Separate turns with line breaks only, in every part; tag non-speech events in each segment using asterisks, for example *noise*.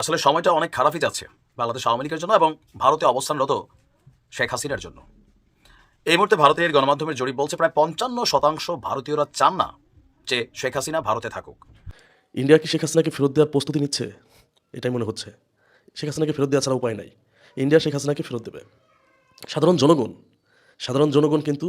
আসলে সময়টা অনেক খারাপই যাচ্ছে বাংলাদেশ আওয়ামী লীগের জন্য এবং ভারতে অবস্থানরত শেখ হাসিনার জন্য। এই মুহূর্তে ভারতের গণমাধ্যমের জরিপ বলছে প্রায় পঞ্চান্ন শতাংশ ভারতীয়রা চান না যে শেখ হাসিনা ভারতে থাকুক।
ইন্ডিয়া কি শেখ হাসিনাকে ফেরত দেওয়ার প্রস্তুতি নিচ্ছে? এটাই মনে হচ্ছে। শেখ হাসিনাকে ফেরত দেওয়া ছাড়া উপায় নাই। ইন্ডিয়া শেখ হাসিনাকে ফেরত দেবে। সাধারণ জনগণ সাধারণ জনগণ কিন্তু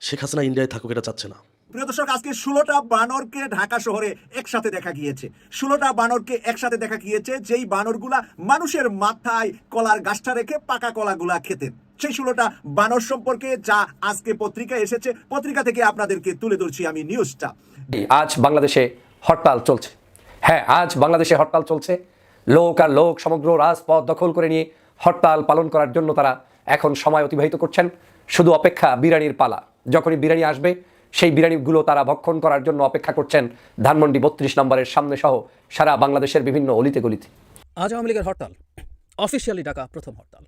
শেখ হাসিনা ইন্ডিয়ায় থাকুক এটা চাচ্ছে না।
প্রিয় দর্শক, আজকে ষোলোটা বানরকে ঢাকা শহরে একসাথে দেখা গিয়েছে। ষোলোটা বানরকে একসাথে দেখা গিয়েছে, যেই বানরগুলা মানুষের মাথায় কলার গাছটা রেখে পাকা কলাগুলা খেতেন সেই ষোলোটা বানর সম্পর্কে যা আজকে পত্রিকায় এসেছে, পত্রিকা থেকে আপনাদেরকে তুলে ধরছি আমি নিউজটা।
আজ বাংলাদেশে হরতাল চলছে। হ্যাঁ আজ বাংলাদেশে হরতাল চলছে। লোক আর লোক সমগ্র রাজপথ দখল করে নিয়ে হরতাল পালন করার জন্য তারা এখন সময় অতিবাহিত করছেন। শুধু অপেক্ষা বিরিয়ানির পালা। যখনই বিরিয়ানি আসবে সেই বিরিয়ানিগুলো তারা ভক্ষণ করার জন্য অপেক্ষা করছেন ধানমন্ডি বত্রিশ নম্বরের সামনে সহ সারা বাংলাদেশের বিভিন্ন অলিতে গলিতে।
আজ আওয়ামী লীগের হরতাল। অফিসিয়ালি ডাকা প্রথম হরতাল।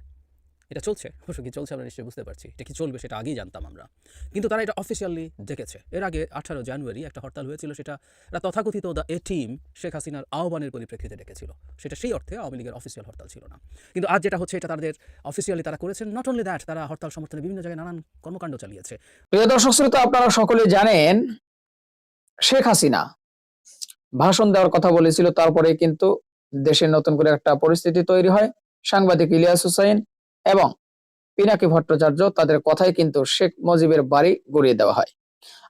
এটা চলছে অবশ্য কি চলছে আমরা নিশ্চয়ই বুঝতে পারছি। এটা কি চলবে সেটা আগেই জানতাম আমরা। কিন্তু তারা এটা অফিসিয়ালি ডেকেছে এর আগে আঠারো জানুয়ারি একটা হরতাল হয়েছিল, সেটা তথাকথিত দ্য এ টিম শেখ হাসিনার আহ্বানের পরিপ্রেক্ষিতে ডেকেছিল। সেটা সেই অর্থে আওয়ামী লীগের অফিসিয়াল হরতাল ছিল না। কিন্তু আজ যেটা হচ্ছে, এটা তাদের অফিসিয়ালি তারা করেছেন। নট অনলি দ্যাট তারা হরতাল সমর্থনে বিভিন্ন জায়গায় নানান কর্মকাণ্ড চালিয়েছে।
প্রিয় দর্শক, শ্রোতা, আপনারা সকলে জানেন, শেখ হাসিনা ভাষণ দেওয়ার কথা বলেছিল তারপরে কিন্তু দেশে নতুন করে একটা পরিস্থিতি তৈরি হয়। সাংবাদিক ইলিয়াস হুসাইন এবং পিনাকি ভট্টাচার্য তাদের কথাই কিন্তু শেখ মুজিবের বাড়ি গড়িয়ে দেওয়া হয়।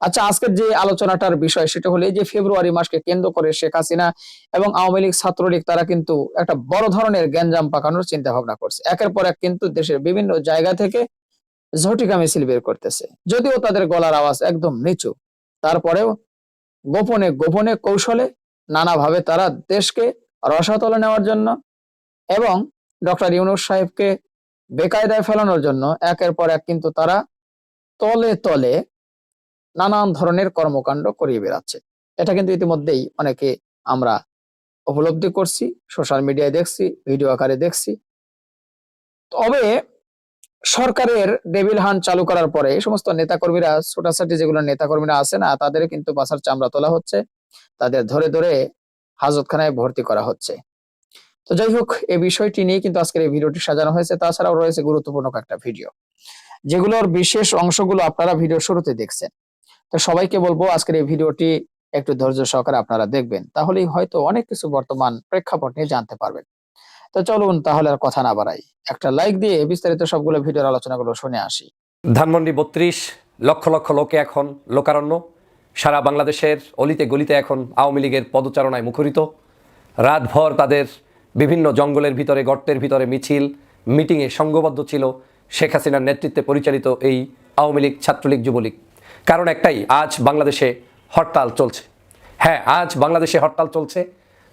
আচ্ছা আজকের যে আলোচনাটার বিষয় সেটা হলো যে ফেব্রুয়ারি মাসকে কেন্দ্র করে শেখ হাসিনা এবং আওয়ামী লীগ ছাত্রলীগ তারা কিন্তু একটা বড় ধরনের গ্যাঞ্জাম পাকানোর চিন্তা ভাবনা করছে। একের পর এক কিন্তু দেশের বিভিন্ন জায়গা থেকে ঝটিকা মিছিল বের করতেছে। যদিও তাদের গলার আওয়াজ একদম নিচু, তারপরেও গোপনে গোপনে কৌশলে নানাভাবে তারা দেশকে রসাতলে নেওয়ার জন্য এবং ডক্টর ইউনুস সাহেবকে বেকায়দায় ফেলানোর জন্য একের পর এক কিন্তু তারা তলে তলে নানান ধরনের কর্মকাণ্ড করিয়ে বেড়াচ্ছে। এটা কিন্তু ইতিমধ্যেই অনেকে আমরা উপলব্ধি করছি, সোশ্যাল মিডিয়ায় দেখছি, ভিডিও আকারে দেখছি। তবে সরকারের ডেভিল হান চালু করার পরে এই সমস্ত নেতাকর্মীরা, ছোটাছাটি যেগুলো নেতাকর্মীরা আছে না, তাদের কিন্তু বাসার চামড়া তোলা হচ্ছে। তাদের ধরে ধরে হাজতখানায় ভর্তি করা হচ্ছে। তো যাই হোক, এই বিষয়টি নিয়ে কিন্তু আজকের এই ভিডিওটি সাজানো হয়েছে। তাছাড়াও রয়েছে গুরুত্বপূর্ণ কয়েকটা ভিডিও, যেগুলোর বিশেষ অংশগুলো আপনারা ভিডিও শুরুতে দেখছেন। তো সবাইকে বলব আজকের এই ভিডিওটি একটু ধৈর্য সহকারে আপনারা দেখবেন, তাহলেই হয়তো অনেক কিছু বর্তমান প্রেক্ষাপট নিয়ে জানতে পারবেন। তো চলুন তাহলে আর কথা না বাড়াই, একটা লাইক দিয়ে বিস্তারিত সবগুলো ভিডিওর আলোচনাগুলো শুনে আসি।
ধানমন্ডি বত্রিশ, লক্ষ লক্ষ লোকে এখন লোকারণ্য। সারা বাংলাদেশের অলিতে গলিতে এখন আওয়ামী লীগের পদচারণায় মুখরিত। রাতভর তাদের বিভিন্ন জঙ্গলের ভিতরে, গর্তের ভিতরে মিছিল, মিটিংয়ে সঙ্গবদ্ধ ছিল শেখ হাসিনার নেতৃত্বে পরিচালিত এই আওয়ামী লীগ ছাত্রলীগ যুবলীগ। কারণ একটাই, আজ বাংলাদেশে হরতাল চলছে। হ্যাঁ আজ বাংলাদেশে হরতাল চলছে।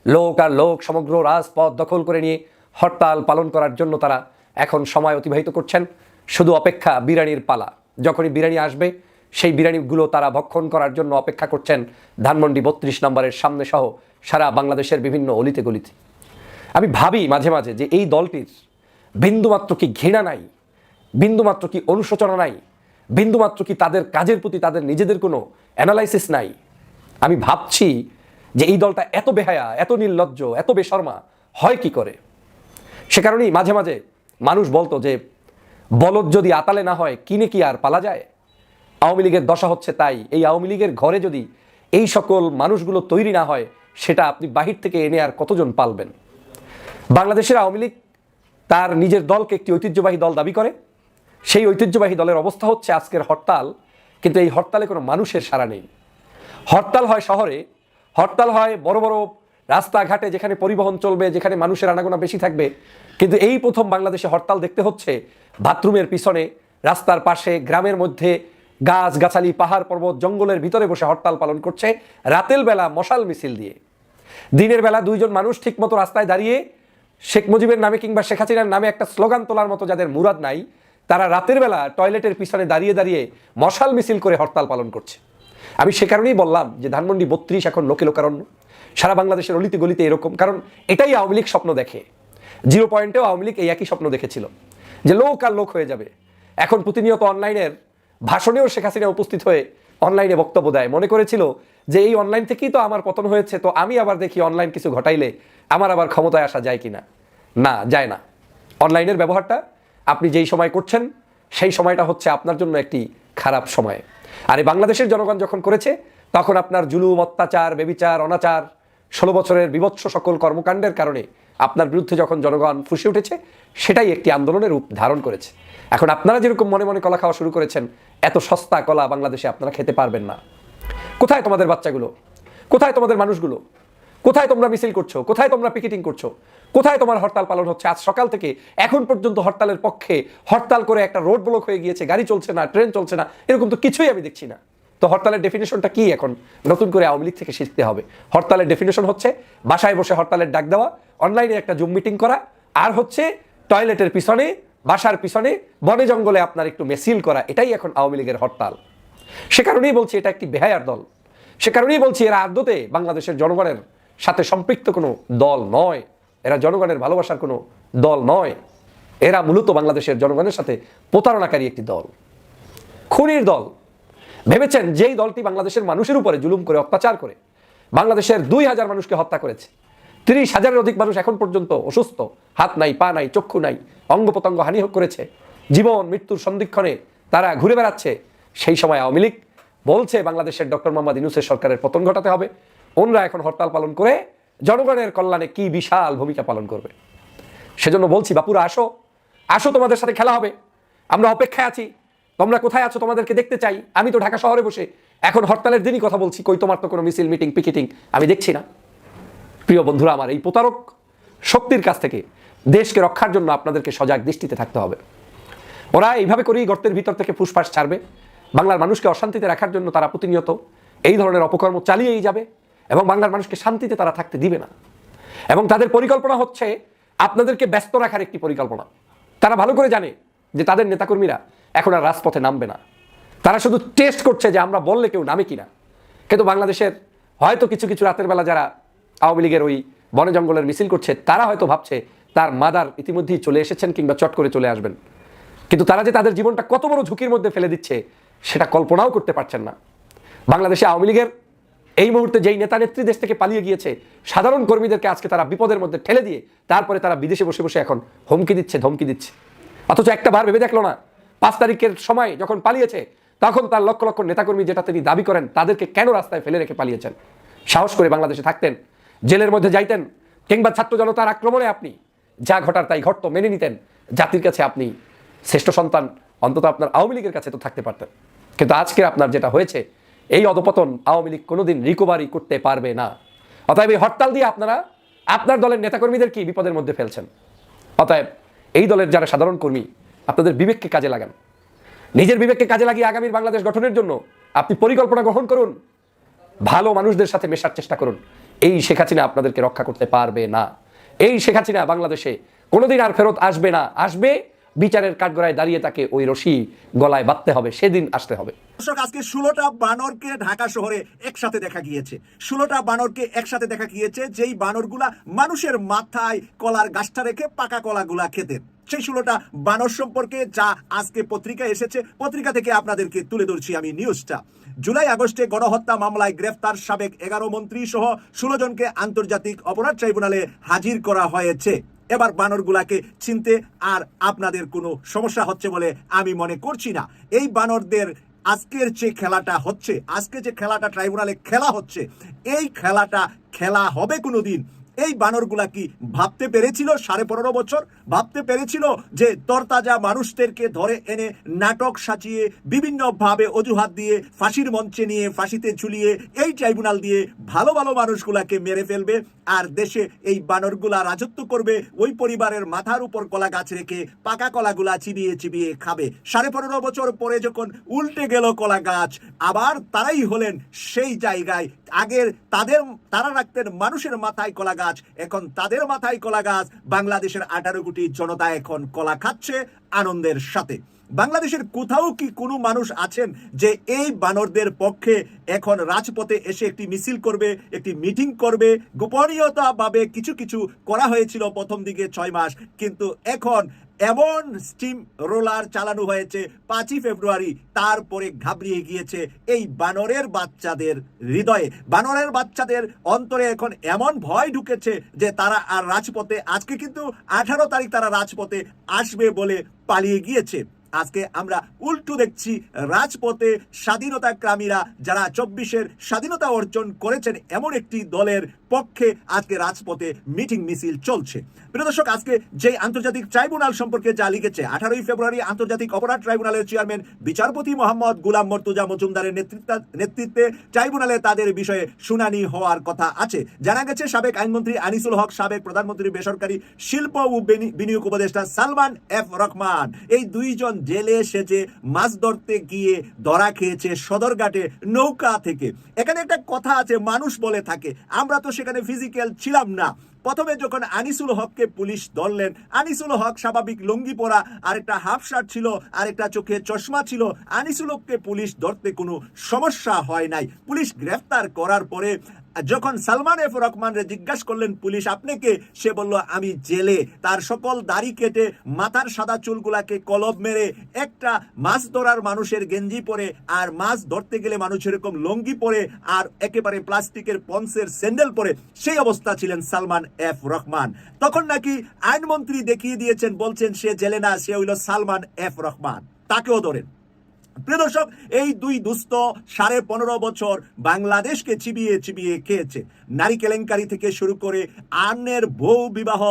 লোক আর লোক সমগ্র রাজপথ দখল করে নিয়ে হরতাল পালন করার জন্য তারা এখন সময় অতিবাহিত করছেন। শুধু অপেক্ষা বিরিয়ানির পালা। যখনই বিরিয়ানি আসবে, সেই বিরিয়ানিগুলো তারা ভক্ষণ করার জন্য অপেক্ষা করছেন ধানমন্ডি বত্রিশ নম্বরের সামনে সহ সারা বাংলাদেশের বিভিন্ন অলিতে গলিতে। আমি ভাবি মাঝে মাঝে যে এই দলটির বিন্দুমাত্র কি ঘৃণা নাই, বিন্দুমাত্র কি অনুশোচনা নাই, বিন্দুমাত্র কি তাদের কাজের প্রতি তাদের নিজেদের কোনো অ্যানালাইসিস নাই। আমি ভাবছি যে এই দলটা এত বেহায়া, এত নির্লজ্জ, এত বেশর্মা, হয় কি করে? সে কারণেই মাঝে মাঝে মানুষ বলতো যে, বলদ যদি আতালে না হয়, কিনে কি আর পালা যায়? আওয়ামী লীগের দশা হচ্ছে তাই, এই আওয়ামী লীগের ঘরে যদি এই সকল মানুষগুলো তৈরি না হয়, সেটা আপনি বাহির থেকে এনে আর কতজন পালবেন? বাংলাদেশের আওয়ামী লীগ তার নিজের দলকে একটি ঐতিহ্যবাহী দল দাবি করে। সেই ঐতিহ্যবাহী দলের অবস্থা হচ্ছে আজকের হরতাল, কিন্তু এই হরতালে কোনো মানুষের সাড়া নেই। হরতাল হয় শহরে, হরতাল হয় বড় বড় রাস্তাঘাটে যেখানে পরিবহন চলবে, যেখানে মানুষের আনাগোনা বেশি থাকবে। কিন্তু এই প্রথম বাংলাদেশে হরতাল দেখতে হচ্ছে বাথরুমের পিছনে, রাস্তার পাশে, গ্রামের মধ্যে গাছ গাছালি পাহাড় পর্বত, জঙ্গলের ভিতরে বসে হরতাল পালন করছে রাতের বেলা মশাল মিছিল দিয়ে। দিনের বেলা দুইজন মানুষ ঠিকমতো রাস্তায় দাঁড়িয়ে শেখ মুজিবের নামে কিংবা শেখ হাসিনার নামে একটা স্লোগান তোলার মতো যাদের মুরাদ নাই, তারা রাতের বেলা টয়লেটের পিছনে দাঁড়িয়ে দাঁড়িয়ে মশাল মিছিল করে হরতাল পালন করছে। আমি সে কারণেই বললাম যে ধানমন্ডি বত্রিশ এখন লোকে লোকারণ্য। সারা বাংলাদেশের অলিতে গলিতে এরকম, কারণ এটাই আওয়ামী লীগ স্বপ্ন দেখে। জিরো পয়েন্টেও আওয়ামী লীগ এই একই স্বপ্ন দেখেছিল। যে লোক আর লোক হয়ে যাবে। এখন প্রতিনিয়ত অনলাইনের ভাষণেও শেখ হাসিনা উপস্থিত হয়ে অনলাইনে বক্তব্য দেয়। মনে করেছিল যে এই অনলাইন থেকেই তো আমার পতন হয়েছে, তো আমি আবার দেখি অনলাইন কিছু ঘটাইলে আমার আবার ক্ষমতায় আসা যায় কিনা? না, যায় না। অনলাইনের ব্যবহারটা আপনি যেই সময় করছেন, সেই সময়টা হচ্ছে আপনার জন্য একটি খারাপ সময়। আর এই বাংলাদেশের জনগণ যখন করেছে, তখন আপনার জুলুম, অত্যাচার, বেবিচার, অনাচার, ষোলো বছরের বিভৎস সকল কর্মকাণ্ডের কারণে আপনার বিরুদ্ধে যখন জনগণ ফুসে উঠেছে, সেটাই একটি আন্দোলনের রূপ ধারণ করেছে। এখন আপনারা যেরকম মনে মনে কলা খাওয়া শুরু করেছেন, এত সস্তা কলা বাংলাদেশে আপনারা খেতে পারবেন না। কোথায় তোমাদের বাচ্চাগুলো? কোথায় তোমাদের মানুষগুলো? কোথায় তোমরা মিছিল করছ? কোথায় তোমরা পিকেটিং করছ? কোথায় তোমার হরতাল পালন হচ্ছে? আজ সকাল থেকে এখন পর্যন্ত হরতালের পক্ষে হরতাল করে একটা রোড ব্লক হয়ে গিয়েছে, গাড়ি চলছে না, ট্রেন চলছে না, এরকম তো কিছুই আমি দেখছি না। তো হরতালের ডেফিনেশনটা কি এখন? নতুন করে আওয়ামী লীগ থেকে শিখতে হবে। হরতালের ডেফিনেশন হচ্ছে বাসায় বসে হরতালের ডাক দেওয়া অনলাইনে একটা জুম মিটিং করা, আর হচ্ছে টয়লেটের পিছনে, বাসার পিছনে, বনে জঙ্গলে আপনার একটু মেসিল করা, এটাই এখন আওয়ামী লীগের হরতাল। সে কারণেই বলছি এটা একটি বেহায়ার দল। সে কারণেই বলছি এরা আদতে বাংলাদেশের জনগণের সাথে সম্পৃক্ত কোনো দল নয়। এরা জনগণের ভালোবাসার কোনো দল নয়। এরা মূলত বাংলাদেশের জনগণের সাথে প্রতারণাকারী একটি দল। খুনির দল। ভেবেছেন যেই দলটি বাংলাদেশের মানুষের উপরে জুলুম করে, অত্যাচার করে, বাংলাদেশের দুই হাজার মানুষকে হত্যা করেছে। তিরিশ হাজারের অধিক মানুষ এখন পর্যন্ত অসুস্থ, হাত নাই, পা নাই, চক্ষু নাই অঙ্গ প্রত্যঙ্গ হানি করেছে। জীবন, মৃত্যুর সন্ধিক্ষণে তারা ঘুরে বেড়াচ্ছে। সেই সময় আওয়ামী লীগ বলছে, বাংলাদেশের ডক্টর মোহাম্মদ ইনুসের সরকারের পতন ঘটাতে হবে। ওনরা এখন হরতাল পালন করে জনগণের কল্যাণে কি বিশাল ভূমিকা পালন করবে। সেজন্য বলছি, বাপুরা, আসো। আসো, তোমাদের সাথে খেলা হবে। আমরা অপেক্ষায় আছি। তোমরা কোথায় আছো তোমাদেরকে দেখতে চাই। আমি তো ঢাকা শহরে বসে এখন হরতালের দিনই কথা বলছি। কই, তোমার তো কোনো মিছিল, মিটিং, পিকেটিং আমি দেখছি না। প্রিয় বন্ধুরা, আমার এই প্রতারক শক্তির কাছ থেকে দেশকে রক্ষার জন্য আপনাদেরকে সজাগ দৃষ্টিতে থাকতে হবে। ওরা এইভাবে করেই গর্তের ভিতর থেকে ফুসফাস ছাড়বে। বাংলার মানুষকে অশান্তিতে রাখার জন্য তারা প্রতিনিয়ত এই ধরনের অপকর্ম চালিয়েই যাবে এবং বাংলার মানুষকে শান্তিতে তারা থাকতে দিবে না। এবং তাদের পরিকল্পনা হচ্ছে আপনাদেরকে ব্যস্ত রাখার একটি পরিকল্পনা। তারা ভালো করে জানে যে তাদের নেতাকর্মীরা এখন আর রাজপথে নামবে না। তারা শুধু টেস্ট করছে যে আমরা বললে কেউ নামে কিনা। কিন্তু বাংলাদেশের হয়তো কিছু কিছু রাতের বেলা যারা আওয়ামী লীগের ওই বনে জঙ্গলের মিছিল করছে, তারা হয়তো ভাবছে তার মাদার ইতিমধ্যেই চলে এসেছেন কিংবা চট করে চলে আসবেন। কিন্তু তারা যে তাদের জীবনটা কত বড় ঝুঁকির মধ্যে ফেলে দিচ্ছে সেটা কল্পনাও করতে পারছেন না। বাংলাদেশে আওয়ামী লীগের এই মুহূর্তে যেই নেতা নেত্রী দেশ থেকে পালিয়ে গিয়েছে, সাধারণ কর্মীদেরকে আজকে তারা বিপদের মধ্যে ঠেলে দিয়ে তারপরে তারা বিদেশে বসে বসে এখন হুমকি দিচ্ছে, ধমকি দিচ্ছে। অথচ একটা বার ভেবে দেখল না, পাঁচ তারিখের সময় যখন পালিয়েছে, তখন তার লক্ষ লক্ষ নেতাকর্মী যেটা তিনি দাবি করেন, তাদেরকে কেন রাস্তায় ফেলে রেখে পালিয়েছেন? সাহস করে বাংলাদেশে থাকতেন, জেলের মধ্যে যাইতেন, কিংবা ছাত্র জনতার আক্রমণে আপনি যা ঘটার তাই ঘটত মেনে নিতেন, জাতির কাছে আপনি শ্রেষ্ঠ সন্তান অন্তত আপনার আওয়ামী লীগের কাছে তো থাকতে পারতেন। কিন্তু আজকে আপনার যেটা হয়েছে, এই অধপতন আওয়ামী লীগ কোনোদিন রিকভারি করতে পারবে না। অতএব এই হরতাল দিয়ে আপনারা, আপনার দলের নেতাকর্মীদের কি বিপদের মধ্যে ফেলছেন? অতএব এই দলের যারা সাধারণ কর্মী, আপনাদের বিবেককে কাজে লাগান। নিজের বিবেককে কাজে লাগিয়ে আগামীর বাংলাদেশ গঠনের জন্য আপনি পরিকল্পনা গ্রহণ করুন। ভালো মানুষদের সাথে মেশার চেষ্টা করুন। এই শেখ হাসিনা আপনাদেরকে রক্ষা করতে পারবে না। এই শেখ হাসিনা বাংলাদেশে কোনোদিন আর ফেরত আসবে না। আসবে বিচারের কাঠগড়ায় দাঁড়িয়ে তাকে ওই রশি গলায় বাঁধতে হবে, সেদিন আসতে হবে।
দর্শক, আজকে ষোলোটা বানরকে ঢাকা শহরে একসাথে দেখা গিয়েছে। ষোলোটা বানরকে একসাথে দেখা গিয়েছে, যেই বানরগুলা মানুষের মাথায় কলার গাছটা রেখে পাকা কলাগুলা খেতেন সেই ষোলোটা বানর সম্পর্কে যা আজকে পত্রিকা এসেছে, পত্রিকা থেকে আপনাদেরকে তুলে ধরছি আমি নিউজটা। জুলাই আগস্টে গণহত্যা মামলায় গ্রেফতার সাবেক এগারো মন্ত্রী সহ ষোলো জনকে আন্তর্জাতিক অপরাধ ট্রাইব্যুনালে হাজির করা হয়েছে। এবার বানরগুলাকে চিনতে আর আপনাদের কোনো সমস্যা হচ্ছে বলে আমি মনে করছি না। এই বানরদের আজকের যে খেলাটা হচ্ছে, আজকে যে খেলাটা ট্রাইব্যুনালে খেলা হচ্ছে, এই খেলাটা খেলা হবে কোনোদিন? এই বানরগুলা কি ভাবতে পেরেছিল সাড়ে পনেরো বছর? ভাবতে পেরেছিল যে তরতাজা মানুষদেরকে ধরে এনে নাটক সাজিয়ে, বিভিন্নভাবে অজুহাত দিয়ে, ফাঁসির মঞ্চে নিয়ে, ফাঁসিতে ঝুলিয়ে, এই ট্রাইব্যুনাল দিয়ে ভালো ভালো মানুষগুলাকে মেরে ফেলবে আর দেশে এই বানরগুলা রাজত্ব করবে, ওই পরিবারের মাথার উপর কলা গাছ রেখে পাকা কলাগুলা চিবিয়ে চিবিয়ে খাবে। সাড়ে পনেরো বছর পরে যখন উল্টে গেল কলা গাছ, আবার তারাই হলেন সেই জায়গায়। আগের তাদের, তারা রাখতেন মানুষের মাথায় কলা গাছ এখন তাদের মাথায় কলা গাছ। বাংলাদেশের আঠারো কোটি জনতা এখন কলা খাচ্ছে আনন্দের সাথে। বাংলাদেশের কোথাও কি কোনো মানুষ আছেন যে এই বানরদের পক্ষে এখন রাজপথে এসে একটি মিছিল করবে, একটি মিটিং করবে? গোপনীয়তা ভাবে কিছু কিছু করা হয়েছিল প্রথম দিকে ছয় মাস, কিন্তু এখন এমন স্টিম রোলার চালানো হয়েছে পাঁচই ফেব্রুয়ারি, তারপরে ঘাবড়িয়ে গিয়েছে এই বানরের বাচ্চাদের হৃদয়ে। বানরের বাচ্চাদের অন্তরে এখন এমন ভয় ঢুকেছে যে তারা আর রাজপথে, আজকে কিন্তু আঠারো তারিখ তারা রাজপথে আসবে বলে পালিয়ে গিয়েছে। আজকে আমরা উল্টো দেখছি রাজপথে স্বাধীনতাকামীরা যারা চব্বিশের স্বাধীনতা অর্জন করেছেন এমন একটি দলের পক্ষে আজকে রাজপথে মিটিং মিছিল চলছে। প্রিয় দর্শক, আজকে যে আন্তর্জাতিক ট্রাইব্যুনাল সম্পর্কে যা লিখেছে, আঠারোই ফেব্রুয়ারি আন্তর্জাতিক অপরাধ ট্রাইব্যুনালের চেয়ারম্যান, বিচারপতি মোহাম্মদ গুলাম মর্তুজা মজুমদারের নেতৃত্বে ট্রাইব্যুনালে তাদের বিষয়ে শুনানি হওয়ার কথা আছে। জানা গেছে, সাবেক আইনমন্ত্রী আনিসুল হক, সাবেক প্রধানমন্ত্রী বেসরকারি শিল্প ও বিনিয়োগ উপদেষ্টা সালমান এফ রহমান এই দুইজন জেলে সেজে মাছ ধরতে গিয়ে ধরা খেয়েছে সদরঘাটে নৌকা থেকে। এখানে একটা কথা আছে, মানুষ বলে থাকে, আমরা তো সেখানে ফিজিক্যাল ছিলাম না। প্রথমে যখন আনিসুল হককে পুলিশ ধরলেন, আনিসুল হক স্বাভাবিক লুঙ্গি পরা আর একটা হাফ শার্ট ছিল আর একটা চোখে চশমা ছিল, আনিসুল হককে পুলিশ ধরতে কোনো সমস্যা হয় নাই। পুলিশ গ্রেফতার করার পরে যখন সালমান এফ রহমানরে জিজ্ঞাসা করলেন পুলিশ আপনাকে, সে বলল, আমি জেলে। তার সকল দাড়ি কেটে মাথার সাদা চুলগুলাকে কলব মেরে একটা মাছ ধরার মানুষের গেঞ্জি পরে আর মাছ ধরতে গেলে মানুষ এরকম লঙ্গি পরে আর একেবারে প্লাস্টিকের পন্সের স্যান্ডেল পরে, সেই অবস্থা ছিলেন সালমান এফ রহমান। তখন নাকি আইনমন্ত্রী দেখিয়ে দিয়েছেন, বলছেন, সে জেলে না, সে হইল সালমান এফ রহমান। তাকেও ধরেন। প্রিয় দর্শক এই দুই দুস্থ সাড়ে পনেরো বছর বাংলাদেশকে চিবিয়ে চিবিয়ে খেয়েছে। নারী কেলেঙ্কারি থেকে শুরু করে আন্নের বউ বিবাহ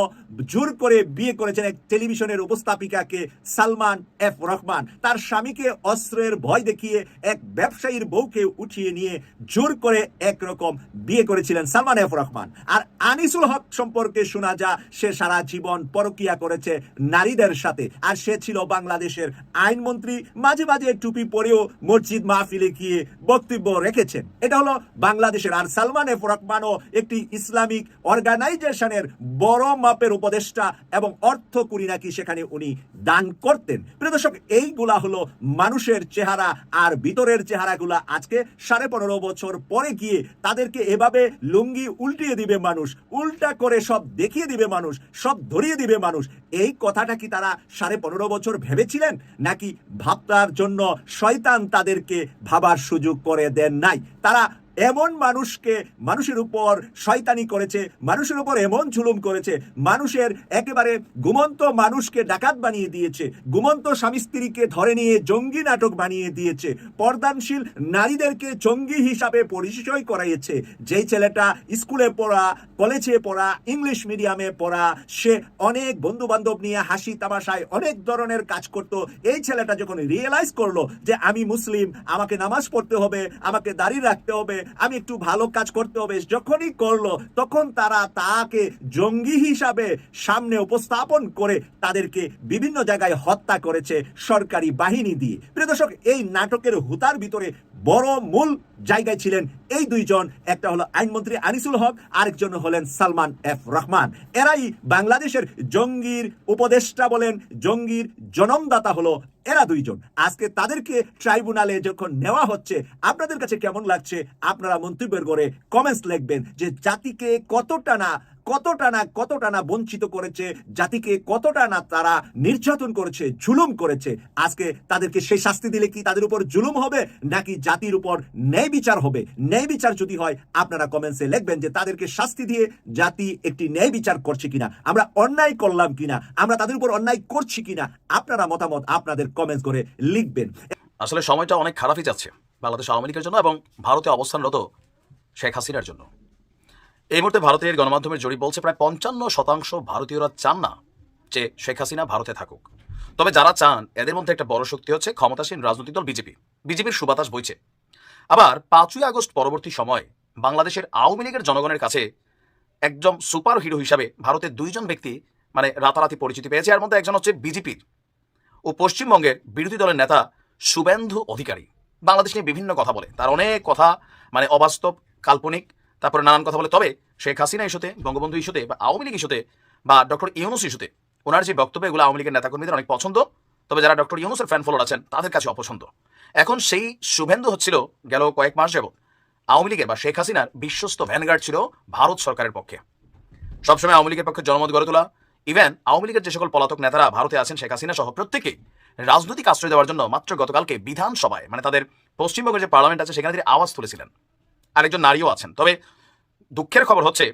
জোর করে বিয়ে করেছেন এক টেলিভিশনের উপস্থাপিকাকে সালমান এফ রহমান। তার স্বামীকে অস্ত্রের ভয় দেখিয়ে এক ব্যবসায়ীর বউকে উঠিয়ে নিয়ে জোর করে একরকম বিয়ে করেছিলেন সালমান এফ রহমান। আর আনিসুল হক সম্পর্কে শোনা যা, সে সারা জীবন পরকিয়া করেছে নারীদের সাথে। আর সে ছিল বাংলাদেশের আইনমন্ত্রী। মাঝে মাঝে টুপি পরেও মসজিদ মাহফিলে গিয়ে বক্তব্য রেখেছেন। এটা হলো বাংলাদেশের। আর সালমান এফ রহমানও একটি ইসলামিক অর্গানাইজেশনের বড় মাপের উপদেষ্টা এবং অর্থ কুড়ি নাকি সেখানে উনি দান করতেন। প্রিয় দর্শক, এইগুলা হলো মানুষের চেহারা আর ভিতরের চেহারাগুলা। আজকে সাড়ে পনেরো বছর পরে গিয়ে তাদেরকে এভাবে লুঙ্গি উল্টিয়ে দিবে মানুষ, উল্টা করে সব দেখিয়ে দিবে মানুষ, সব ধরিয়ে দিবে মানুষ। এই কথাটা কি তারা সাড়ে পনেরো বছর ভেবেছিলেন? নাকি ভাবতার জন্য শয়তান তাদেরকে ভাবার সুযোগ করে দেন নাই? তারা এমন মানুষকে মানুষের উপর শয়তানি করেছে, মানুষের উপর এমন ঝুলুম করেছে, মানুষের একেবারে ঘুমন্ত মানুষকে ডাকাত বানিয়ে দিয়েছে গুমন্ত স্বামী স্ত্রীকে ধরে নিয়ে জঙ্গি নাটক বানিয়ে দিয়েছে, পর্দানশীল নারীদেরকে জঙ্গি হিসাবে পরিচয় করাইয়েছে। যেই ছেলেটা স্কুলে পড়া, কলেজে পড়া, ইংলিশ মিডিয়ামে পড়া, সে অনেক বন্ধু বান্ধব নিয়ে হাসি তামাশায় অনেক ধরনের কাজ করত। এই ছেলেটা যখন রিয়েলাইজ করল যে আমি মুসলিম, আমাকে নামাজ পড়তে হবে, আমাকে দাঁড়িয়ে রাখতে হবে আমি একটু ভালো কাজ করতে হবে। যখনই করল, তখন তারা তাকে জঙ্গি হিসাবে সামনে উপস্থাপন করে তাদেরকে বিভিন্ন জায়গায় হত্যা করেছে সরকারি বাহিনী দিয়ে। প্রিয় দর্শক, এই নাটকের হুতার ভিতরে বড় মূল জায়গায় ছিলেন এই দুইজন। একটা হলো আইনমন্ত্রী আনিসুল হক, আরেকজন হলেন সালমান এফ রহমান। এরাই বাংলাদেশের জঙ্গির উপদেষ্টা বলেন, জঙ্গির জনমদাতা হলো এরা দুইজন। আজকে তাদেরকে ট্রাইব্যুনালে যখন নেওয়া হচ্ছে, আপনাদের কাছে কেমন লাগছে? আপনারা মন্তব্যের করে কমেন্টস লিখবেন যে জাতিকে কতটা না কতটা না কতটা না বঞ্চিত করেছে, জাতিকে কতটা না তারা নির্যাতন করেছে, জুলুম করেছে, আজকে তাদেরকে সেই শাস্তি দিলে কি তাদের উপর জুলুম হবে, নাকি জাতির উপর ন্যায় বিচার হবে? ন্যায় বিচার যদি হয়, আপনারা কমেন্টসে লিখবেন যে তাদেরকে শাস্তি দিয়ে জাতি একটি ন্যায় বিচার করছে কিনা, আমরা অন্যায় করলাম কিনা, আমরা তাদের উপর অন্যায় করছি কিনা, আপনারা মতামত আপনাদের কমেন্টস করে লিখবেন।
আসলে সময়টা অনেক খারাপই যাচ্ছে বাংলাদেশ আওয়ামী লীগের জন্য এবং ভারতে অবস্থানরত শেখ হাসিনার জন্য। এই মুহূর্তে ভারতের গণমাধ্যমের জরিপ বলছে প্রায় পঞ্চান্ন শতাংশ ভারতীয়রা চান না যে শেখ হাসিনা ভারতে থাকুক। তবে যারা চান, এদের মধ্যে একটা বড় শক্তি হচ্ছে ক্ষমতাসীন রাজনৈতিক দল বিজেপি। বিজেপির সুবাতাস বইছে। আবার পাঁচই আগস্ট পরবর্তী সময় বাংলাদেশের আওয়ামী লীগের জনগণের কাছে একজন সুপার হিরো হিসাবে ভারতের দুইজন ব্যক্তি মানে রাতারাতি পরিচিতি পেয়েছে। এর মধ্যে একজন হচ্ছে বিজেপির ও পশ্চিমবঙ্গের বিরোধী দলের নেতা শুভেন্দু অধিকারী। বাংলাদেশ নিয়ে বিভিন্ন কথা বলে। তার অনেক কথা মানে অবাস্তব, কাল্পনিক তারপরে নানান কথা বলে। তবে শেখ হাসিনা ইস্যুতে, বঙ্গবন্ধু ইস্যুতে বা আওয়ামী লীগ ইস্যুতে বা ডক্টর ইউনুস ইস্যুতে ওনার যে বক্তব্য, এগুলো আওয়ামী লীগের নেতাকর্মীদের অনেক পছন্দ। তবে যারা ডক্টর ইউনুসের ফ্যান ফলোয়ার আছেন, তাদের কাছে অপছন্দ। এখন সেই শুভেন্দু হচ্ছিল গেল কয়েক মাস যাবত আওয়ামী লীগের বা শেখ হাসিনার বিশ্বস্ত ভ্যানগার্ড ছিল ভারত সরকারের পক্ষে। সবসময় আওয়ামী লীগের পক্ষে জনমত গড়ে তোলা ইভেন আওয়ামী লীগের যে সকল পলাতক নেতারা ভারতে আছেন, শেখ হাসিনা সহ প্রত্যেকেই রাজনৈতিক আশ্রয় দেওয়ার জন্য মাত্র গতকালকে বিধানসভায় মানে তাদের পশ্চিমবঙ্গের যে পার্লামেন্ট আছে, সেখানে তিনি আওয়াজ তুলেছিলেন। আরেকজন নারীও আছেন। তবে দুঃখের খবর হচ্ছে,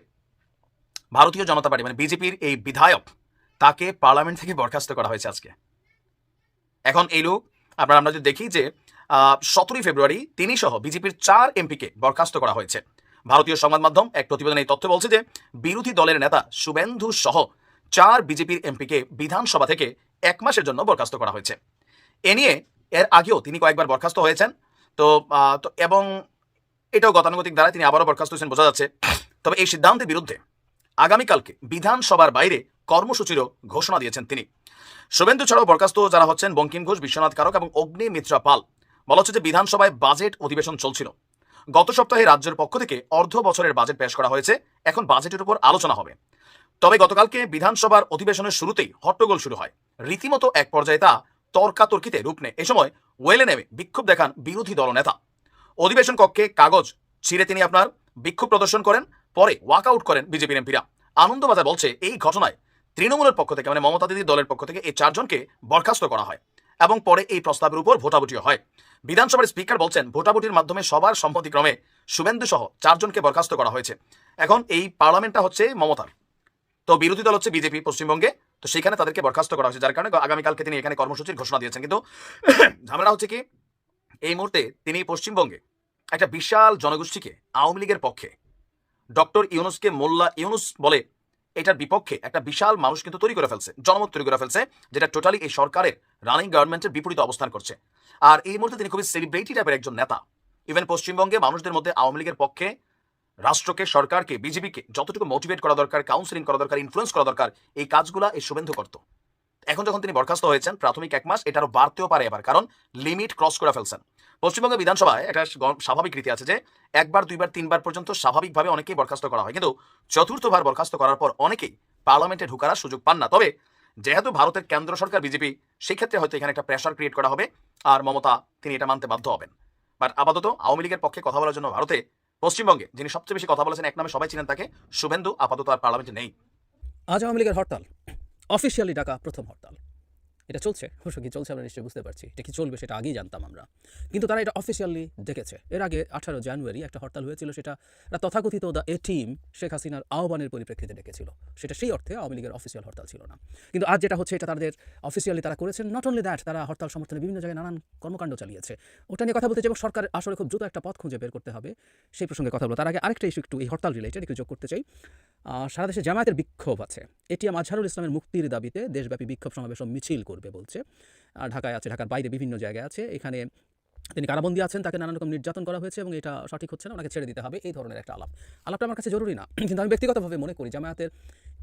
ভারতীয় জনতা পার্টি মানে বিজেপির এই বিধায়ক, তাকে পার্লামেন্ট থেকে বরখাস্ত করা হয়েছে আজকে। এখন এই লোক, আপনার আমরা যদি দেখি যে সতেরোই ফেব্রুয়ারি তিনি সহ বিজেপির চার এমপিকে বরখাস্ত করা হয়েছে। ভারতীয় সংবাদ মাধ্যম এক প্রতিবেদনে এই তথ্য বলছে যে, বিরোধী দলের নেতা শুভেন্দু সহ চার বিজেপির এমপিকে বিধানসভা থেকে এক মাসের জন্য বরখাস্ত করা হয়েছে। এ নিয়ে এর আগেও তিনি কয়েকবার বরখাস্ত হয়েছেন। তো তো এবং এটাও গতানুগতিক দ্বারা তিনি আবারও বরখাস্ত হয়েছেন বোঝা যাচ্ছে। তবে এই সিদ্ধান্তের বিরুদ্ধে আগামীকালকে বিধানসভার বাইরে কর্মসূচিরও ঘোষণা দিয়েছেন তিনি। শুভেন্দু ছাড়াও বরখাস্ত যারা হচ্ছেন বঙ্কিম ঘোষ, বিশ্বনাথ কারক এবং অগ্নি মিত্রা পাল। বলা হচ্ছে যে বিধানসভায় বাজেট অধিবেশন চলছিল। গত সপ্তাহে রাজ্যের পক্ষ থেকে অর্ধ বছরের বাজেট পেশ করা হয়েছে। এখন বাজেটের উপর আলোচনা হবে। তবে গতকালকে বিধানসভার অধিবেশনের শুরুতেই হট্টগোল শুরু হয়। রীতিমতো এক পর্যায়ে তা তর্কাতর্কিতে রূপ নেয়। এ সময় ওয়েলে নেমে বিক্ষোভ দেখান বিরোধী দলনেতা। অধিবেশন কক্ষে কাগজ ছিঁড়ে তিনি আপনার বিক্ষোভ প্রদর্শন করেন, পরে ওয়াকআউট করেন বিজেপির এমপিরা। আনন্দবাজার বলছে, এই ঘটনায় তৃণমূলের পক্ষ থেকে মানে মমতা দিদির দলের পক্ষ থেকে এই চারজনকে বরখাস্ত করা হয় এবং পরে এই প্রস্তাবের উপর ভোটাভুটিও হয়। বিধানসভার স্পিকার বলছেন, ভোটাভুটির মাধ্যমে সবার সম্মতিক্রমে শুভেন্দু সহ চারজনকে বরখাস্ত করা হয়েছে। এখন এই পার্লামেন্টটা হচ্ছে মমতার। তো বিরোধী দল হচ্ছে বিজেপি পশ্চিমবঙ্গে, তো সেখানে তাদেরকে বরখাস্ত করা হয়েছে, যার কারণে আগামীকালকে তিনি এখানে কর্মসূচির ঘোষণা দিয়েছেন। কিন্তু *coughs* ঝামেলা হচ্ছে কি, এই মুহূর্তে তিনি পশ্চিমবঙ্গে একটা বিশাল জনগোষ্ঠীকে আওয়ামী লীগের পক্ষে। ডক্টর ইউনুসকে মোল্লা ইউনুস বলে এটার বিপক্ষে একটা বিশাল মানুষ কিন্তু তৈরি করে ফেলছে, জনমত তৈরি করে ফেলছে, যেটা টোটালি এই সরকারের রানিং গভর্নমেন্টের বিপরীতে অবস্থান করছে। আর এই মুহূর্তে তিনি খুবই সেলিব্রিটি টাইপের একজন নেতা। ইভেন পশ্চিমবঙ্গে মানুষদের মধ্যে আওয়ামী লীগের পক্ষে রাষ্ট্রকে, সরকারকে, বিজেপিকে যতটুকু মোটিভেট করা দরকার কাউন্সিলিং করা দরকার ইনফ্লুয়েন্স করা দরকার, এই কাজগুলো এই শুভেন্দু করত এখন যখন তিনি বরখাস্ত হয়েছেন, প্রাথমিক এক মাস এটারও বাড়তেও পারে এবার, কারণ লিমিট ক্রস করে ফেলছেন। পশ্চিমবঙ্গ বিধানসভায় একটা স্বাভাবিক রীতি আছে যে, একবার, দুইবার, তিনবার পর্যন্ত স্বাভাবিকভাবে অনেকেই বরখাস্ত করা হয়। কিন্তু চতুর্থবার বরখাস্ত করার পর অনেকেই পার্লামেন্টে ঢুকার সুযোগ পান না। তবে যেহেতু ভারতের কেন্দ্র সরকার, বিজেপি, সেক্ষেত্রে হয়তো এখানে একটা প্রেশার ক্রিয়েট করা হবে আর মমতা, তিনি এটা মানতে বাধ্য হবেন। বাট আপাতত আওয়ামী লীগের পক্ষে কথা বলার জন্য ভারতে পশ্চিমবঙ্গে যিনি সবচেয়ে বেশি কথা বলেছেন, এক নামে সবাই ছিলেন তাকে, শুভেন্দু, আপাতত আর পার্লামেন্টে নেই।
আজ আওয়ামী লীগের হরতাল। অফিসিয়ালি ডাকা প্রথম হরতাল। এটা চলছে? অবশ্য কি চলছে, আমরা নিশ্চয়ই বুঝতে পারছি। এটা কি চলবে সেটা আগেই জানতাম আমরা। কিন্তু তারা এটা অফিসিয়ালি ডেকেছে। এর আগে আঠারো জানুয়ারি একটা হরতাল হয়েছিল, সেটা তথাকথিত দ্য এ টিম শেখ হাসিনার আহ্বানের পরিপ্রেক্ষিতে ডেকেছিল। সেটা সেই অর্থে আওয়ামী লীগের অফিসিয়াল হরতাল ছিল না। কিন্তু আজ যেটা হচ্ছে, এটা তাদের অফিসিয়ালি তারা করেছেন। নট অনলি দ্যাট তারা হরতাল সমর্থনে বিভিন্ন জায়গায় নানান কর্মকাণ্ড চালিয়েছে। ওটা নিয়ে কথা বলতে এবং সরকার আসলে খুব দ্রুত একটা পথ খুঁজে বের করতে হবে। সেই প্রসঙ্গে কথা বলব। তার আগে আরেকটা ইস্যু একটু এই হরতাল রিলেটেড একটু যোগ করতে চাই। সারা দেশে জামায়াতের বিক্ষোভ আছে। এটিএম আজহারুল ইসলামের মুক্তির দাবিতে দেশব্যাপী বিক্ষোভ সমাবেশ মিছিল করবে বলছে। আর ঢাকায় আছে, ঢাকার বাইরে বিভিন্ন জায়গায় আছে। এখানে তিনি কারাবন্দী আছেন, তাকে নানান রকম নির্যাতন করা হয়েছে এবং এটা সঠিক হচ্ছে না, ওনাকে ছেড়ে দিতে হবে, এই ধরনের একটা আলাপ। আলাপটা আমার কাছে জরুরি না, কিন্তু আমি ব্যক্তিগতভাবে মনে করি জামায়াতের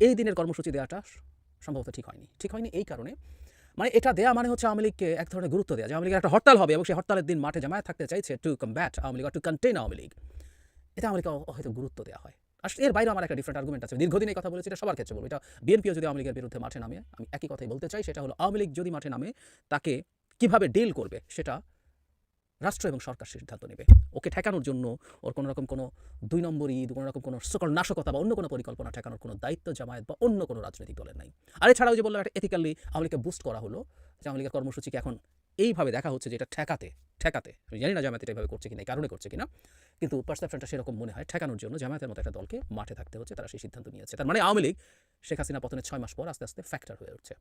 এই দিনের কর্মসূচি দেওয়াটা সম্ভবত ঠিক হয়নি। ঠিক হয়নি এই কারণে। মানে এটা দেয়া মানে হচ্ছে আওয়ামী লীগকে এক ধরনের গুরুত্ব দেওয়া যে আওয়ামী লীগের একটা হরতাল হবে এবং সেই হরতালের দিন মাঠে জামায়াত থাকতে চাইছে to combat Awami League to contain Awami League. এটা আওয়ামী লীগকে হয়তো গুরুত্ব দেওয়া হয়। আর এর বাইরে আমার একটা ডিফারেন্ট আর্গুমেন্ট আছে। দীর্ঘদিন কথা বলেছি, এটা সবার ক্ষেত্রে বলব। এটা বিএনপিও যদি আওয়ামী লীগের বিরুদ্ধে মাঠে নামে, আমি একই কথাই বলতে চাই, সেটা হলো আওয়ামী লীগ যদি মাঠে নামে, তাকে কীভাবে ডিল করবে, সেটা রাষ্ট্র এবং সরকার সিদ্ধান্ত নেবে। ওকে ঠেকানোর জন্য ওর কোনো রকম কোনো দুই নম্বরই, কোনো রকম কোনো সকল নাশকতা বা অন্য কোনো পরিকল্পনা ঠেকানোর কোনো দায়িত্ব, জামায়াত বা অন্য কোনো রাজনৈতিক দলের নাই। আর এছাড়াও যে বললাম একটা এথিক্যালি আওয়ামী লীগকে বুস্ট করা হলো, যে আওয়ামী লীগের কর্মসূচিকে এখন এইভাবে দেখা হচ্ছে যে এটা ঠেকাতে ঠেকাতে। আমি জানি না জামায়াত এটা এভাবে করছে কিনা, এই কারণে করছে কিনা। কিন্তু পারসেপশনটা সেরকম মনে হয় ঠেকানোর জন্য জামায়াতের মতো একটা দলকে মাঠে থাকতে হচ্ছে, তারা সেই সিদ্ধান্ত নিয়েছে। তার মানে আওয়ামী লীগ শেখ হাসিনা পতনের ছয় মাস পর আস্তে আস্তে ফ্যাক্টর হয়ে উঠছে।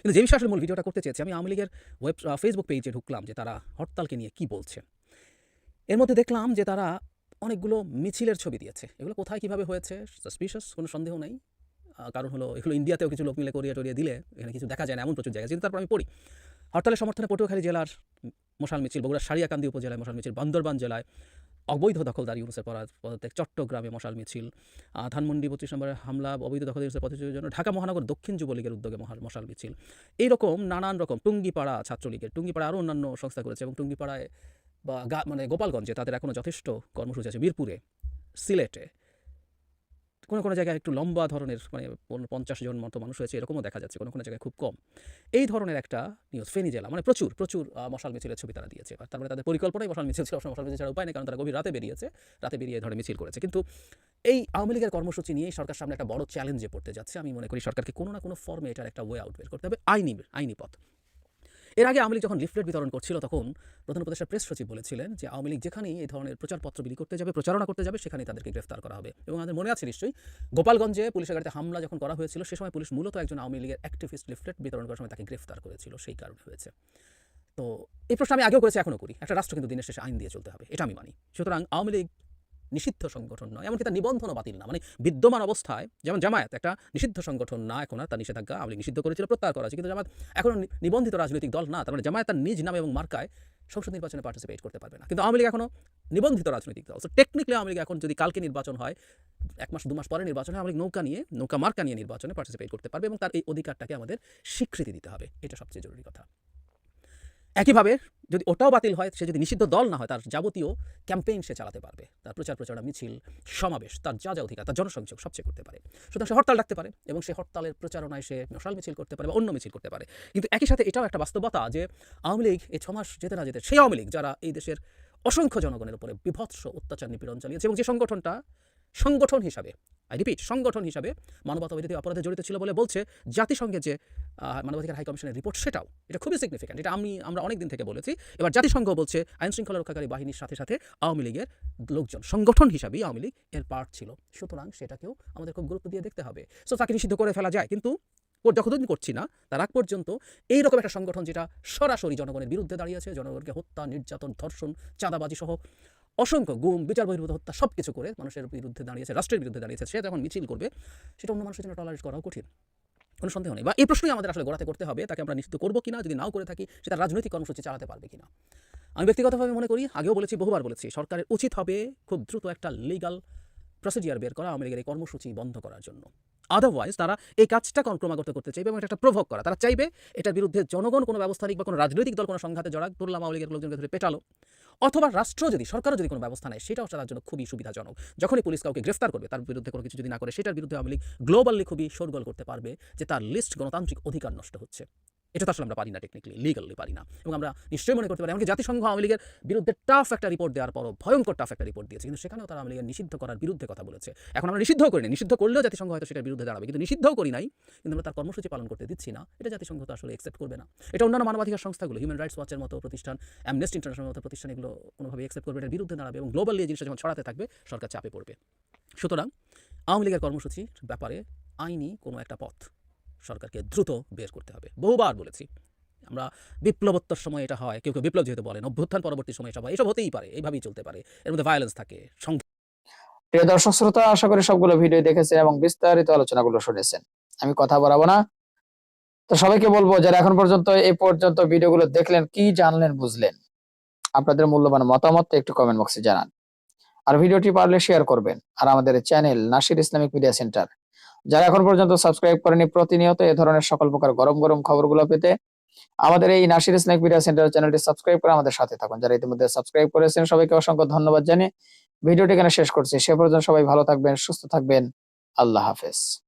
কিন্তু যে বিষয়ে মূল ভিডিওটা করতে চেয়েছি, আমি আওয়ামী লীগের ওয়েব ফেসবুক পেজে ঢুকলাম যে তারা হরতালকে নিয়ে কি বলছে। এর মধ্যে দেখলাম যে তারা অনেকগুলো মিছিলের ছবি দিয়েছে। এগুলো কোথায় কীভাবে হয়েছে সাসপিশাস কোনো সন্দেহ নেই। কারণ হলো এগুলো ইন্ডিয়াতেও কিছু লোক মিলে করিয়ে টরিয়ে দিলে, এখানে কিছু দেখা যায় না, এমন প্রচুর জায়গা কিন্তু তারপর আমি পড়ি। হরতালের সমর্থনে পটুয়াখালী জেলার মশাল মিছিল, বগুড়ার সারিয়াকান্দি উপজেলায় মশাল মিছিল, বান্দরবান জেলায় অবৈধ দখলদার ইউনুসের পদত্যাগ, চট্টগ্রামে মশাল মিছিল ধানমন্ডি পঁচিশ নম্বরের হামলা, অবৈধ দখল ইউনুসের পদত্যাগের জন্য ঢাকা মহানগর দক্ষিণ যুবলীগের উদ্যোগে মশাল মিছিল। এইরকম নানান রকম টুঙ্গিপাড়া ছাত্রলীগের, টুঙ্গিপাড়া আরও অন্যান্য সংস্থা করেছে এবং টুঙ্গিপাড়ায় বা মানে গোপালগঞ্জে তাদের এখনও যথেষ্ট কর্মসূচি আছে। মিরপুরে, সিলেটে কোনো কোনো জায়গায় একটু লম্বা ধরনের মানে পঞ্চাশ জন মতো মানুষ হয়েছে, এরকমও দেখা যাচ্ছে কোনো কোনো জায়গায় খুব কম। এই ধরনের একটা নিউজ ফেনী জেলা মানে প্রচুর প্রচুর মশাল মিছিলের ছবি তারা দিয়েছে। আর তারপরে তাদের পরিকল্পনাই মশাল মিছিল ছিল মশাল মিছিল ছাড়া উপায় নেই, কারণ তারা গভীর রাতে বেরিয়েছে, রাতে বেরিয়ে ধরনের মিছিল করেছে। কিন্তু এই আওয়ামী লীগের কর্মসূচি নিয়ে সরকার সামনে একটা বড় চ্যালেঞ্জে পড়তে যাচ্ছে। আমি মনে করি সরকারকে কোনো না কোনো ফর্মে এটার একটা ওয়ে আউট বের করতে হবে, আইনি আইনি পথ। এর আগে আওয়ামী লীগ যখন লিফলেট বিতরণ করছিল তখন প্রধান উপদেষ্টা প্রেস সচিব বলেছিলেন যে আওয়ামী লীগ যেখানেই এই ধরনের প্রচারপত্র বিলি করতে যাবে, প্রচারণা করতে যাবে, সেখানেই তাদেরকে গ্রেফতার করা হবে। এবং আমাদের মনে আছে নিশ্চয়ই, গোপালগঞ্জে পুলিশের গাড়িতে হামলা যখন করা হয়েছিল, সে সময় পুলিশ মূলত একজন আওয়ামী লীগের অ্যাক্টিভিস্ট লিফলেট বিতরণ করার সময় তাকে গ্রেফতার করেছিল, সেই কারণে হয়েছে। তো এই প্রশ্ন আমি আগেও করেছি, এখনও করি। একটা রাষ্ট্র কিন্তু দিনের শেষে আইন দিয়ে চলতে হবে, এটা আমি মানি। সুতরাং আওয়ামী লীগ নিষিদ্ধ সংগঠন নয়, এমনকি তার নিবন্ধনও বাতিল না। মানে বিদ্যমান অবস্থায় যেমন জামায়াত একটা নিষিদ্ধ সংগঠন না, এখন আর তার নিষেধাজ্ঞা আওয়ামী নিষিদ্ধ করেছিল, প্রত্যাহার করা হয়েছে। কিন্তু জামায়াত এখন নিবন্ধিত রাজনৈতিক দল না, তার মানে জামায়াত তার নিজ নামে এবং মার্কায় সংসদ নির্বাচনে পার্টিসিপেট করতে পারবে না। কিন্তু আওয়ামী লীগ এখনও নিবন্ধিত রাজনৈতিক দল। সো টেকনিক্যালি আওয়ামী লীগ এখন যদি কালকে নির্বাচন হয়, এক মাস, দু মাস পরে নির্বাচন আওয়ামী লীগ নৌকা নিয়ে, নৌকা মার্কা নিয়ে নির্বাচনে পার্টিসিপেট করতে পারবে এবং তার এই অধিকারটাকে আমাদের স্বীকৃতি দিতে হবে। এটা সবচেয়ে জরুরি কথা। একইভাবে যদি ওটাও বাতিল হয়, সে যদি নিষিদ্ধ দল না হয়, তার যাবতীয় ক্যাম্পেইন সে চালাতে পারবে। তার প্রচার প্রচারণা, মিছিল, সমাবেশ, তার যা যা অধিকার, তার জনসংযোগ সবচেয়ে করতে পারে। সুতরাং সে হরতাল ডাকতে পারে এবং সে হরতালের প্রচারণায় সে মশাল মিছিল করতে পারে বা অন্য মিছিল করতে পারে। কিন্তু একই সাথে এটাও একটা বাস্তবতা যে আওয়ামী লীগ এই ছমাস যেতে না যেতে সেই আওয়ামী লীগ যারা এই দেশের অসংখ্য জনগণের উপরে বিভৎস অত্যাচার নিপীড়ন চালিয়েছে এবং যে সংগঠনটা সংগঠন হিসাবে আই রিপিট সংগঠন হিসাবে মানবতাবিরোধী অপরাধে জড়িত ছিল বলে বলছে জাতিসংঘের যে মানবাধিকার হাই কমিশনের রিপোর্ট সেটাও, এটা খুবই সিগনিফিক্যান্ট এটা আমি, আমরা অনেক দিন থেকে বলেছি। এবার জাতিসংঘ বলছে আইন শৃঙ্খলা রক্ষাকারী বাহিনীর সাথে সাথে আওয়ামী লীগের লোকজন, সংগঠন হিসাবেই আওয়ামী লীগ এর পার্ট ছিল। সুতরাং সেটাকেও আমাদের খুব গুরুত্ব দিয়ে দেখতে হবে। সো তাকে নিষিদ্ধ করে ফেলা যায়। কিন্তু যতদিন করছি না, তার আগ পর্যন্ত এইরকম একটা সংগঠন যেটা সরাসরি জনগণের বিরুদ্ধে দাঁড়িয়েছে জনগণকে হত্যা, নির্যাতন, ধর্ষণ চাঁদাবাজি সহ অসংখ্য গুম, বিচার বহির্ভূত, হত্যা সব কিছু করে মানুষের বিরুদ্ধে দাঁড়িয়েছে, রাষ্ট্রের বিরুদ্ধে দাঁড়িয়েছে। সে যখন মিছিল করবে, সেটা অন্য মানুষের জন্য টলারেট করাও কঠিন। কোনো সন্দেহ নেই। বা এই প্রশ্নই আমাদের আসলে গোড়াতে করতে হবে, তাকে আমরা নিশ্চিত করব কিনা, যদি নাও করে থাকি সেটা রাজনৈতিক কর্মসূচি চালাতে পারবে কিনা। আমি ব্যক্তিগতভাবে মনে করি, আগেও বলেছি, বহুবার বলেছি, সরকারের উচিত হবে খুব দ্রুত একটা লিগাল প্রসিডিয়ার বের করা আওয়ামী লীগের এই কর্মসূচি বন্ধ করার জন্য। আদারওয়াইজ তারা এই কাজটা ক্রমাগত করতে চাইবে এবং একটা প্রভোগ করা। তারা চাইবে এটার বিরুদ্ধে জনগণ, কোনো ব্যবস্থা নিক বা কোনো রাজনৈতিক দল, কোনো সংঘাতে জড়াক ধরলাম আওয়ামী লীগের লোকজনকে ধরে পেটালো। অথবা রাষ্ট্র যদি, সরকারও যদি কোনো ব্যবস্থা নেয়, সেটাও তার জন্য খুবই সুবিধাজনক। যখনই পুলিশ কাউকে গ্রেফতার করবে, তার বিরুদ্ধে কোনো কিছু যদি না করে, সেটার বিরুদ্ধে আওয়ামী লীগ গ্লোবালি খুবই শোরগোল করতে পারবে যে তার লিস্ট গণতান্ত্রিক অধিকার নষ্ট হচ্ছে। এটা তো আসলে আমরা পারি না টেকনিক্যালি লিগালি পারি না। এবং আমরা নিশ্চয়ই মনে করতে পারি, এমনকি জাতিসংঘ আওয়ামী লীগের বিরুদ্ধে টাফ একটা রিপোর্ট দেওয়ার পরও, ভয়ঙ্কর টাফ একটা রিপোর্ট দিয়েছে। কিন্তু সেখানেও তারা আওয়ামী লীগের নিষিদ্ধ করার বিরুদ্ধে কথা বলেছে। এখন আমরা নিষিদ্ধ করি না নিষিদ্ধ করলেও জাতিসংঘ হয়তো সেটার বিরুদ্ধে দাঁড়াবে, কিন্তু নিষিদ্ধও করি নাই, কিন্তু আমরা তার কর্মসূচি পালন করতে দিচ্ছি না। এটা জাতিসংঘ তো আসলে একসেপ্ট করবে না। এটা অন্যান্য মানবাধিকার সংস্থাগুলো হিউম্যান রাইটস ওয়াচের মতো প্রতিষ্ঠান অ্যামনেস্ট ইন্টারন্যাশনাল মতো প্রতিষ্ঠান, এগুলো কোনোভাবে একসেপ্ট করবে এটার বিরুদ্ধে দাঁড়াবে এবং গ্লোবালি এই জিনিসটা যখন ছড়াতে থাকবে, সরকার চাপে পড়বে। সুতরাং আওয়ামী লীগের কর্মসূচির ব্যাপারে আইনি কোনো একটা পথ সরকারকে দ্রুত বের করতে হবে। বহুবার বলেছি, আমরা বিপ্লবোত্তর সময় এটা হয়, কেউ কেউ বিপ্লব যেহেতু বলেন, অভ্যুত্থান পরবর্তী সময় হয়, এসব হতেই পারে এইভাবেই চলতে পারে, এর মধ্যে ভায়োলেন্স থাকে
প্রিয় দর্শক, শ্রোতা, আশা করি সবগুলো ভিডিও দেখেছেন এবং বিস্তারিত আলোচনাগুলো শুনেছেন। আমি কথা বাড়াবো না। তো সবাইকে বলব, যারা এখন পর্যন্ত এই পর্যন্ত ভিডিওগুলো দেখলেন, কি জানলেন, বুঝলেন? আপনাদের মূল্যবান মতামত একটু কমেন্ট বক্সে জানান। আর ভিডিওটি পারলে শেয়ার করবেন। আর আমাদের channel Nasir Islamic media centre যারা এখন পর্যন্ত সাবস্ক্রাইব করেনি, প্রতিনিয়ত এ ধরনের সকল প্রকার গরম গরম খবরগুলো পেতে আমাদের এই নাসির স্ন্যাক মিডিয়া সেন্টার চ্যানেলটি সাবস্ক্রাইব করে আমাদের সাথে থাকুন। যারা ইতিমধ্যে সাবস্ক্রাইব করেছেন, সবাইকে অসংখ্য ধন্যবাদ জানিয়ে ভিডিওটি এখানে শেষ করছি। সে পর্যন্ত সবাই ভালো থাকবেন, সুস্থ থাকবেন। আল্লাহ হাফেজ।